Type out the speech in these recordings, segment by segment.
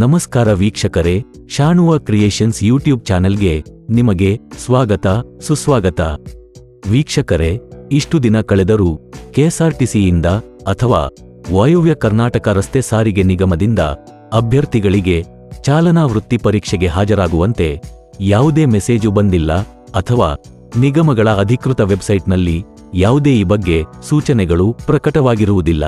ನಮಸ್ಕಾರ ವೀಕ್ಷಕರೇ, ಶಾಣುವ creations YouTube ಚಾನೆಲ್ಗೆ ನಿಮಗೆ ಸ್ವಾಗತ, ಸುಸ್ವಾಗತ. ವೀಕ್ಷಕರೇ, ಇಷ್ಟು ದಿನ ಕಳೆದರೂ ಕೆಎಸ್ಆರ್ಟಿಸಿಯಿಂದ ಅಥವಾ ವಾಯುವ್ಯ ಕರ್ನಾಟಕ ರಸ್ತೆ ಸಾರಿಗೆ ನಿಗಮದಿಂದ ಅಭ್ಯರ್ಥಿಗಳಿಗೆ ಚಾಲನಾ ವೃತ್ತಿ ಪರೀಕ್ಷೆಗೆ ಹಾಜರಾಗುವಂತೆ ಯಾವುದೇ ಮೆಸೇಜು ಬಂದಿಲ್ಲ ಅಥವಾ ನಿಗಮಗಳ ಅಧಿಕೃತ ವೆಬ್ಸೈಟ್ನಲ್ಲಿ ಯಾವುದೇ ಈ ಬಗ್ಗೆ ಸೂಚನೆಗಳು ಪ್ರಕಟವಾಗಿರುವುದಿಲ್ಲ.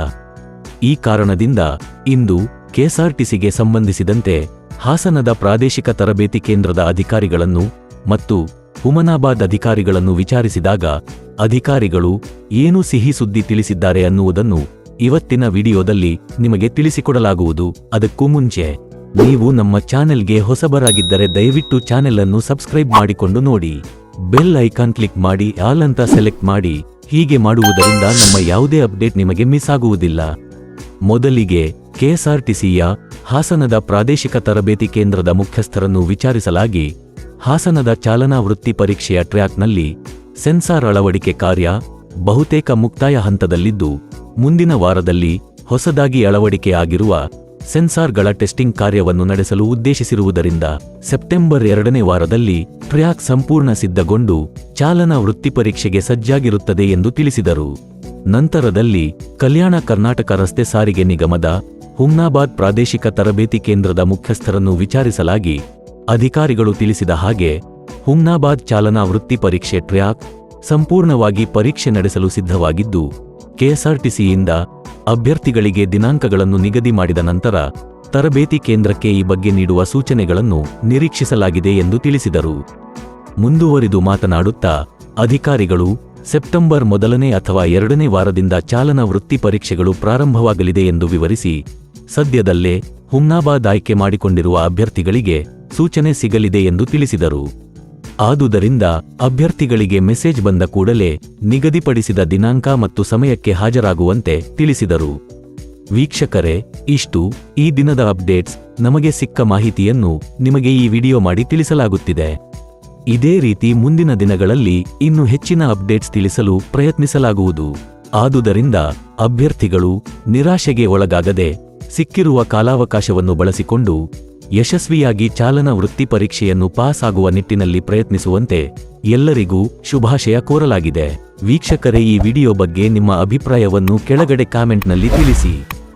ಈ ಕಾರಣದಿಂದ ಇಂದು ಕೆಎಸ್ಆರ್ಟಿಸಿಗೆ ಸಂಬಂಧಿಸಿದಂತೆ ಹಾಸನದ ಪ್ರಾದೇಶಿಕ ತರಬೇತಿ ಕೇಂದ್ರದ ಅಧಿಕಾರಿಗಳನ್ನು ಮತ್ತು ಹುಮನಾಬಾದ್ ಅಧಿಕಾರಿಗಳನ್ನು ವಿಚಾರಿಸಿದಾಗ ಅಧಿಕಾರಿಗಳು ಏನು ಸಿಹಿ ಸುದ್ದಿ ತಿಳಿಸಿದ್ದಾರೆ ಅನ್ನುವುದನ್ನು ಇವತ್ತಿನ ವಿಡಿಯೋದಲ್ಲಿ ನಿಮಗೆ ತಿಳಿಸಿಕೊಡಲಾಗುವುದು. ಅದಕ್ಕೂ ಮುಂಚೆ ನೀವು ನಮ್ಮ ಚಾನೆಲ್ಗೆ ಹೊಸಬರಾಗಿದ್ದರೆ ದಯವಿಟ್ಟು ಚಾನೆಲ್ ಅನ್ನು ಸಬ್ಸ್ಕ್ರೈಬ್ ಮಾಡಿಕೊಂಡು ನೋಡಿ. ಬೆಲ್ ಐಕಾನ್ ಕ್ಲಿಕ್ ಮಾಡಿ, ಆಲ್ ಅಂತ ಸೆಲೆಕ್ಟ್ ಮಾಡಿ. ಹೀಗೆ ಮಾಡುವುದರಿಂದ ನಮ್ಮ ಯಾವುದೇ ಅಪ್ಡೇಟ್ ನಿಮಗೆ ಮಿಸ್ ಆಗುವುದಿಲ್ಲ. ಮೊದಲಿಗೆ ಕೆಎಸ್ಆರ್ಟಿಸಿಯ ಹಾಸನದ ಪ್ರಾದೇಶಿಕ ತರಬೇತಿ ಕೇಂದ್ರದ ಮುಖ್ಯಸ್ಥರನ್ನು ವಿಚಾರಿಸಲಾಗಿ ಹಾಸನದ ಚಾಲನಾ ವೃತ್ತಿ ಪರೀಕ್ಷೆಯ ಟ್ರ್ಯಾಕ್ನಲ್ಲಿ ಸೆನ್ಸಾರ್ ಅಳವಡಿಕೆ ಕಾರ್ಯ ಬಹುತೇಕ ಮುಕ್ತಾಯ ಹಂತದಲ್ಲಿದ್ದು, ಮುಂದಿನ ವಾರದಲ್ಲಿ ಹೊಸದಾಗಿ ಅಳವಡಿಕೆಯಾಗಿರುವ ಸೆನ್ಸಾರ್ಗಳ ಟೆಸ್ಟಿಂಗ್ ಕಾರ್ಯವನ್ನು ನಡೆಸಲು ಉದ್ದೇಶಿಸಿರುವುದರಿಂದ ಸೆಪ್ಟೆಂಬರ್ ಎರಡನೇ ವಾರದಲ್ಲಿ ಟ್ರ್ಯಾಕ್ ಸಂಪೂರ್ಣ ಸಿದ್ಧಗೊಂಡು ಚಾಲನಾ ವೃತ್ತಿ ಪರೀಕ್ಷೆಗೆ ಸಜ್ಜಾಗಿರುತ್ತದೆ ಎಂದು ತಿಳಿಸಿದರು. ನಂತರದಲ್ಲಿ ಕಲ್ಯಾಣ ಕರ್ನಾಟಕ ರಸ್ತೆ ಸಾರಿಗೆ ನಿಗಮದ ಹುಮ್ನಾಬಾದ್ ಪ್ರಾದೇಶಿಕ ತರಬೇತಿ ಕೇಂದ್ರದ ಮುಖ್ಯಸ್ಥರನ್ನು ವಿಚಾರಿಸಲಾಗಿ ಅಧಿಕಾರಿಗಳು ತಿಳಿಸಿದ ಹಾಗೆ ಹುಮ್ನಾಬಾದ್ ಚಾಲನಾ ವೃತ್ತಿ ಪರೀಕ್ಷೆ ಟ್ರ್ಯಾಕ್ ಸಂಪೂರ್ಣವಾಗಿ ಪರೀಕ್ಷೆ ನಡೆಸಲು ಸಿದ್ಧವಾಗಿದ್ದು, ಕೆಎಸ್ಆರ್ಟಿಸಿಯಿಂದ ಅಭ್ಯರ್ಥಿಗಳಿಗೆ ದಿನಾಂಕಗಳನ್ನು ನಿಗದಿ ಮಾಡಿದ ನಂತರ ತರಬೇತಿ ಕೇಂದ್ರಕ್ಕೆ ಈ ಬಗ್ಗೆ ನೀಡುವ ಸೂಚನೆಗಳನ್ನು ನಿರೀಕ್ಷಿಸಲಾಗಿದೆ ಎಂದು ತಿಳಿಸಿದರು. ಮುಂದುವರಿದು ಮಾತನಾಡುತ್ತಾ ಅಧಿಕಾರಿಗಳು ಸೆಪ್ಟೆಂಬರ್ ಮೊದಲನೇ ಅಥವಾ ಎರಡನೇ ವಾರದಿಂದ ಚಾಲನಾ ವೃತ್ತಿ ಪರೀಕ್ಷೆಗಳು ಪ್ರಾರಂಭವಾಗಲಿದೆ ಎಂದು ವಿವರಿಸಿ, ಸದ್ಯದಲ್ಲೇ ಹುಮ್ನಾಬಾದ್ ಆಯ್ಕೆ ಮಾಡಿಕೊಂಡಿರುವ ಅಭ್ಯರ್ಥಿಗಳಿಗೆ ಸೂಚನೆ ಸಿಗಲಿದೆ ಎಂದು ತಿಳಿಸಿದರು. ಆದುದರಿಂದ ಅಭ್ಯರ್ಥಿಗಳಿಗೆ ಮೆಸೇಜ್ ಬಂದ ಕೂಡಲೇ ನಿಗದಿಪಡಿಸಿದ ದಿನಾಂಕ ಮತ್ತು ಸಮಯಕ್ಕೆ ಹಾಜರಾಗುವಂತೆ ತಿಳಿಸಿದರು. ವೀಕ್ಷಕರೇ, ಇಷ್ಟು. ಈ ದಿನದ ಅಪ್ಡೇಟ್ಸ್. ನಮಗೆ ಸಿಕ್ಕ ಮಾಹಿತಿಯನ್ನು ನಿಮಗೆ ಈ ವಿಡಿಯೋ ಮಾಡಿ ತಿಳಿಸಲಾಗುತ್ತಿದೆ. ಇದೇ ರೀತಿ ಮುಂದಿನ ದಿನಗಳಲ್ಲಿ ಇನ್ನು ಹೆಚ್ಚಿನ ಅಪ್ಡೇಟ್ಸ್ ತಿಳಿಸಲು ಪ್ರಯತ್ನಿಸಲಾಗುವುದು. ಆದುದರಿಂದ ಅಭ್ಯರ್ಥಿಗಳು ನಿರಾಶೆಗೆ ಒಳಗಾಗದೆ ಸಿಕ್ಕಿರುವ ಕಾಲಾವಕಾಶವನ್ನು ಬಳಸಿಕೊಂಡು ಯಶಸ್ವಿಯಾಗಿ ಚಾಲನಾ ವೃತ್ತಿ ಪರೀಕ್ಷೆಯನ್ನು ಪಾಸ್ ಆಗುವ ನಿಟ್ಟಿನಲ್ಲಿ ಪ್ರಯತ್ನಿಸುವಂತೆ ಎಲ್ಲರಿಗೂ ಶುಭಾಶಯ ಕೋರಲಾಗಿದೆ. ವೀಕ್ಷಕರೇ, ಈ ವಿಡಿಯೋ ಬಗ್ಗೆ ನಿಮ್ಮ ಅಭಿಪ್ರಾಯವನ್ನು ಕೆಳಗಡೆ ಕಾಮೆಂಟ್ನಲ್ಲಿ ತಿಳಿಸಿ.